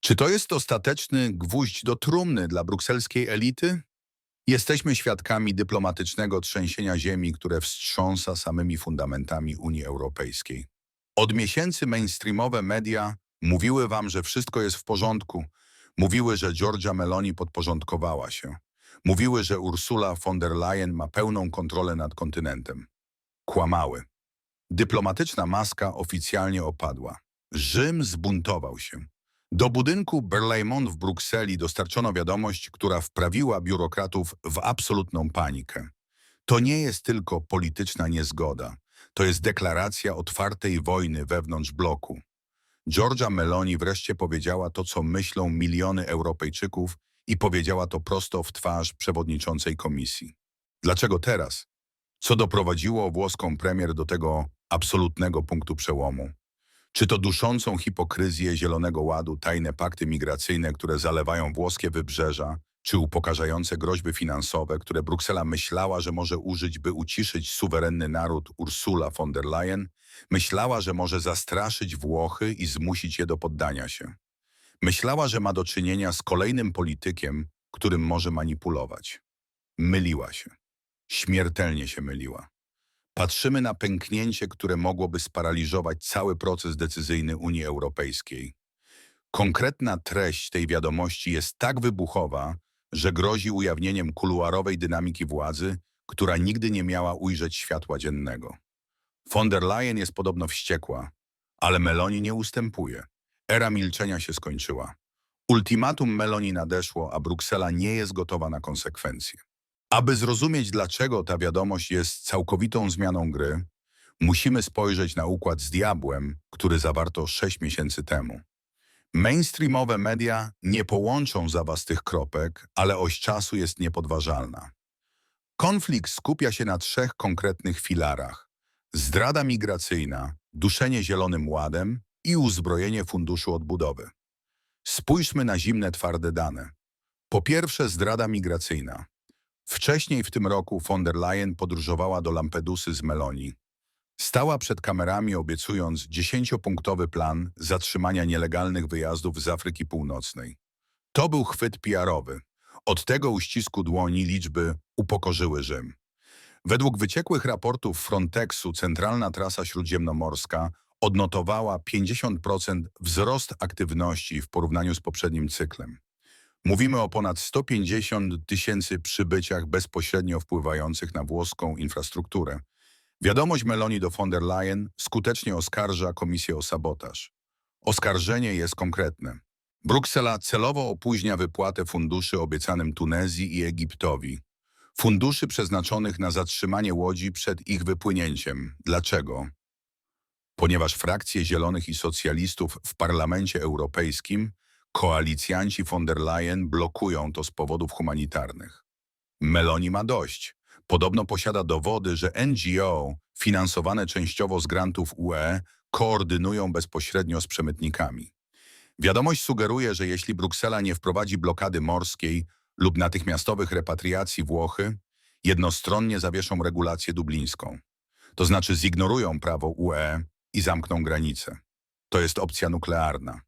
Czy to jest ostateczny gwóźdź do trumny dla brukselskiej elity? Jesteśmy świadkami dyplomatycznego trzęsienia ziemi, które wstrząsa samymi fundamentami Unii Europejskiej. Od miesięcy mainstreamowe media mówiły wam, że wszystko jest w porządku. Mówiły, że Georgia Meloni podporządkowała się. Mówiły, że Ursula von der Leyen ma pełną kontrolę nad kontynentem. Kłamały. Dyplomatyczna maska oficjalnie opadła. Rzym zbuntował się. Do budynku Berlaymont w Brukseli dostarczono wiadomość, która wprawiła biurokratów w absolutną panikę. To nie jest tylko polityczna niezgoda. To jest deklaracja otwartej wojny wewnątrz bloku. Georgia Meloni wreszcie powiedziała to, co myślą miliony Europejczyków i powiedziała to prosto w twarz przewodniczącej komisji. Dlaczego teraz? Co doprowadziło włoską premier do tego absolutnego punktu przełomu? Czy to duszącą hipokryzję Zielonego Ładu, tajne pakty migracyjne, które zalewają włoskie wybrzeża, czy upokarzające groźby finansowe, które Bruksela myślała, że może użyć, by uciszyć suwerenny naród Ursula von der Leyen, myślała, że może zastraszyć Włochy i zmusić je do poddania się. Myślała, że ma do czynienia z kolejnym politykiem, którym może manipulować. Myliła się. Śmiertelnie się myliła. Patrzymy na pęknięcie, które mogłoby sparaliżować cały proces decyzyjny Unii Europejskiej. Konkretna treść tej wiadomości jest tak wybuchowa, że grozi ujawnieniem kuluarowej dynamiki władzy, która nigdy nie miała ujrzeć światła dziennego. Von der Leyen jest podobno wściekła, ale Meloni nie ustępuje. Era milczenia się skończyła. Ultimatum Meloni nadeszło, a Bruksela nie jest gotowa na konsekwencje. Aby zrozumieć, dlaczego ta wiadomość jest całkowitą zmianą gry, musimy spojrzeć na układ z diabłem, który zawarto sześć miesięcy temu. Mainstreamowe media nie połączą za was tych kropek, ale oś czasu jest niepodważalna. Konflikt skupia się na trzech konkretnych filarach. Zdrada migracyjna, duszenie zielonym ładem i uzbrojenie funduszu odbudowy. Spójrzmy na zimne, twarde dane. Po pierwsze zdrada migracyjna. Wcześniej w tym roku von der Leyen podróżowała do Lampedusy z Meloni. Stała przed kamerami obiecując dziesięciopunktowy plan zatrzymania nielegalnych wyjazdów z Afryki Północnej. To był chwyt PR-owy. Od tego uścisku dłoni liczby upokorzyły Rzym. Według wyciekłych raportów Frontexu centralna trasa śródziemnomorska odnotowała 50% wzrost aktywności w porównaniu z poprzednim cyklem. Mówimy o ponad 150 tysięcy przybyciach bezpośrednio wpływających na włoską infrastrukturę. Wiadomość Meloni do von der Leyen skutecznie oskarża Komisję o sabotaż. Oskarżenie jest konkretne. Bruksela celowo opóźnia wypłatę funduszy obiecanym Tunezji i Egiptowi. Funduszy przeznaczonych na zatrzymanie łodzi przed ich wypłynięciem. Dlaczego? Ponieważ frakcje Zielonych i Socjalistów w Parlamencie Europejskim Koalicjanci von der Leyen blokują to z powodów humanitarnych. Meloni ma dość. Podobno posiada dowody, że NGO, finansowane częściowo z grantów UE, koordynują bezpośrednio z przemytnikami. Wiadomość sugeruje, że jeśli Bruksela nie wprowadzi blokady morskiej lub natychmiastowych repatriacji Włochy, jednostronnie zawieszą regulację dublińską. To znaczy zignorują prawo UE i zamkną granice. To jest opcja nuklearna.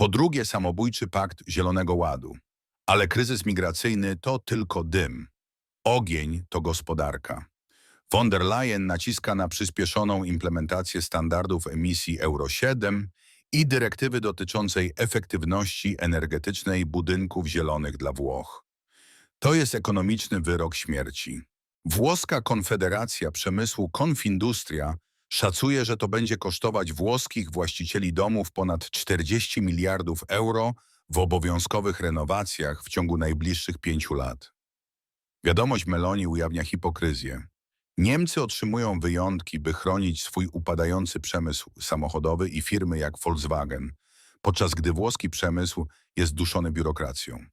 Po drugie, samobójczy pakt Zielonego Ładu. Ale kryzys migracyjny to tylko dym. Ogień to gospodarka. Von der Leyen naciska na przyspieszoną implementację standardów emisji Euro 7 i dyrektywy dotyczącej efektywności energetycznej budynków zielonych dla Włoch. To jest ekonomiczny wyrok śmierci. Włoska Konfederacja Przemysłu Confindustria Szacuje, że to będzie kosztować włoskich właścicieli domów ponad 40 miliardów euro w obowiązkowych renowacjach w ciągu najbliższych pięciu lat. Wiadomość Meloni ujawnia hipokryzję. Niemcy otrzymują wyjątki, by chronić swój upadający przemysł samochodowy i firmy jak Volkswagen, podczas gdy włoski przemysł jest duszony biurokracją.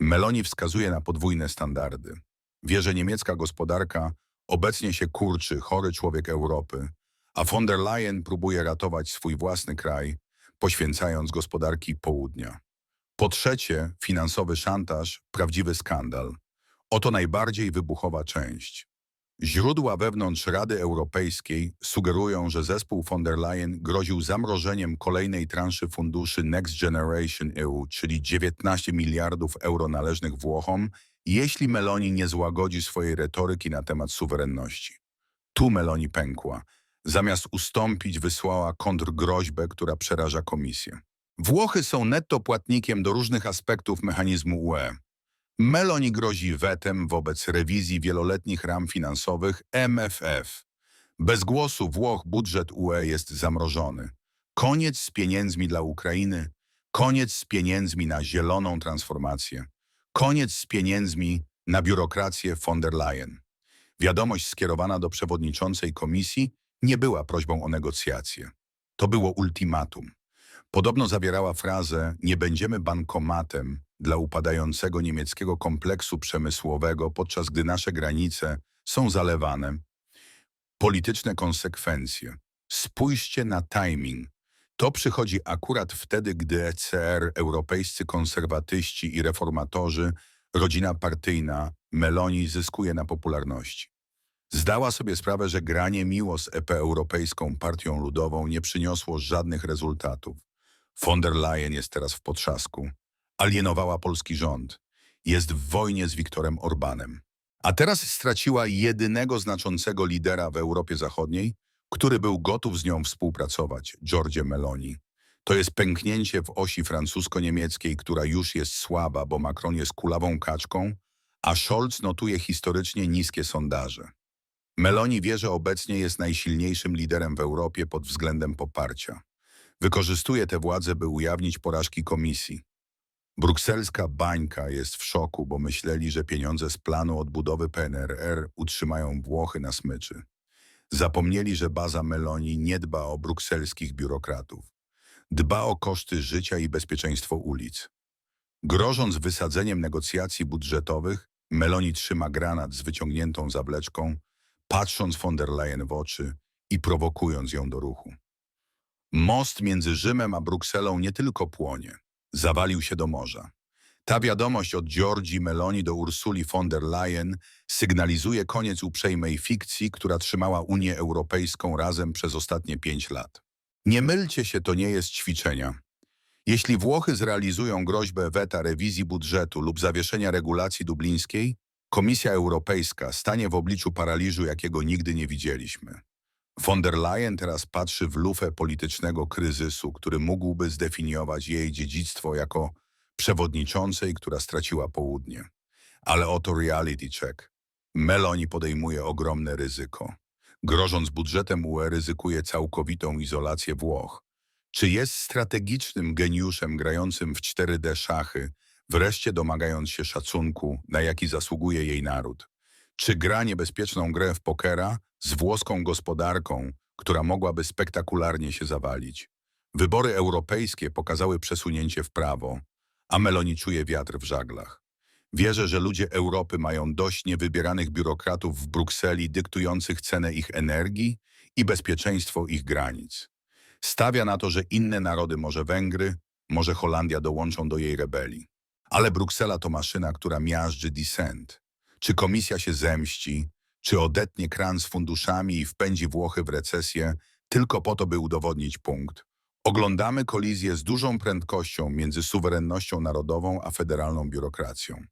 Meloni wskazuje na podwójne standardy. Wie, że niemiecka gospodarka obecnie się kurczy, chory człowiek Europy, a von der Leyen próbuje ratować swój własny kraj, poświęcając gospodarki południa. Po trzecie, finansowy szantaż, prawdziwy skandal. Oto najbardziej wybuchowa część. Źródła wewnątrz Rady Europejskiej sugerują, że zespół von der Leyen groził zamrożeniem kolejnej transzy funduszy Next Generation EU, czyli 19 miliardów euro należnych Włochom, jeśli Meloni nie złagodzi swojej retoryki na temat suwerenności. Tu Meloni pękła. Zamiast ustąpić, wysłała kontrgroźbę, która przeraża komisję. Włochy są netto płatnikiem do różnych aspektów mechanizmu UE. Meloni grozi wetem wobec rewizji wieloletnich ram finansowych MFF. Bez głosu Włoch budżet UE jest zamrożony. Koniec z pieniędzmi dla Ukrainy, koniec z pieniędzmi na zieloną transformację, koniec z pieniędzmi na biurokrację von der Leyen. Wiadomość skierowana do przewodniczącej komisji nie była prośbą o negocjacje. To było ultimatum. Podobno zawierała frazę nie będziemy bankomatem dla upadającego niemieckiego kompleksu przemysłowego, podczas gdy nasze granice są zalewane. Polityczne konsekwencje. Spójrzcie na timing. To przychodzi akurat wtedy, gdy ECR, europejscy konserwatyści i reformatorzy, rodzina partyjna, Meloni zyskuje na popularności. Zdała sobie sprawę, że granie miło z EP Europejską Partią Ludową nie przyniosło żadnych rezultatów. Von der Leyen jest teraz w potrzasku. Alienowała polski rząd. Jest w wojnie z Viktorem Orbanem. A teraz straciła jedynego znaczącego lidera w Europie Zachodniej, który był gotów z nią współpracować, Giorgie Meloni. To jest pęknięcie w osi francusko-niemieckiej, która już jest słaba, bo Macron jest kulawą kaczką, a Scholz notuje historycznie niskie sondaże. Meloni wie, że obecnie jest najsilniejszym liderem w Europie pod względem poparcia. Wykorzystuje tę władzę, by ujawnić porażki komisji. Brukselska bańka jest w szoku, bo myśleli, że pieniądze z planu odbudowy PNRR utrzymają Włochy na smyczy. Zapomnieli, że baza Meloni nie dba o brukselskich biurokratów. Dba o koszty życia i bezpieczeństwo ulic. Grożąc wysadzeniem negocjacji budżetowych, Meloni trzyma granat z wyciągniętą zawleczką, patrząc von der Leyen w oczy i prowokując ją do ruchu. Most między Rzymem a Brukselą nie tylko płonie, zawalił się do morza. Ta wiadomość od Giorgi Meloni do Ursuli von der Leyen sygnalizuje koniec uprzejmej fikcji, która trzymała Unię Europejską razem przez ostatnie pięć lat. Nie mylcie się, to nie jest ćwiczenia. Jeśli Włochy zrealizują groźbę weta rewizji budżetu lub zawieszenia regulacji dublińskiej, Komisja Europejska stanie w obliczu paraliżu, jakiego nigdy nie widzieliśmy. Von der Leyen teraz patrzy w lufę politycznego kryzysu, który mógłby zdefiniować jej dziedzictwo jako przewodniczącej, która straciła południe. Ale oto reality check. Meloni podejmuje ogromne ryzyko. Grożąc budżetem UE ryzykuje całkowitą izolację Włoch. Czy jest strategicznym geniuszem grającym w 4D szachy, wreszcie domagając się szacunku, na jaki zasługuje jej naród? Czy gra niebezpieczną grę w pokera z włoską gospodarką, która mogłaby spektakularnie się zawalić? Wybory europejskie pokazały przesunięcie w prawo, a Meloni czuje wiatr w żaglach. Wierzę, że ludzie Europy mają dość niewybieranych biurokratów w Brukseli dyktujących cenę ich energii i bezpieczeństwo ich granic. Stawia na to, że inne narody, może Węgry, może Holandia dołączą do jej rebelii. Ale Bruksela to maszyna, która miażdży dissent. Czy komisja się zemści, czy odetnie kran z funduszami i wpędzi Włochy w recesję tylko po to, by udowodnić punkt. Oglądamy kolizję z dużą prędkością między suwerennością narodową a federalną biurokracją.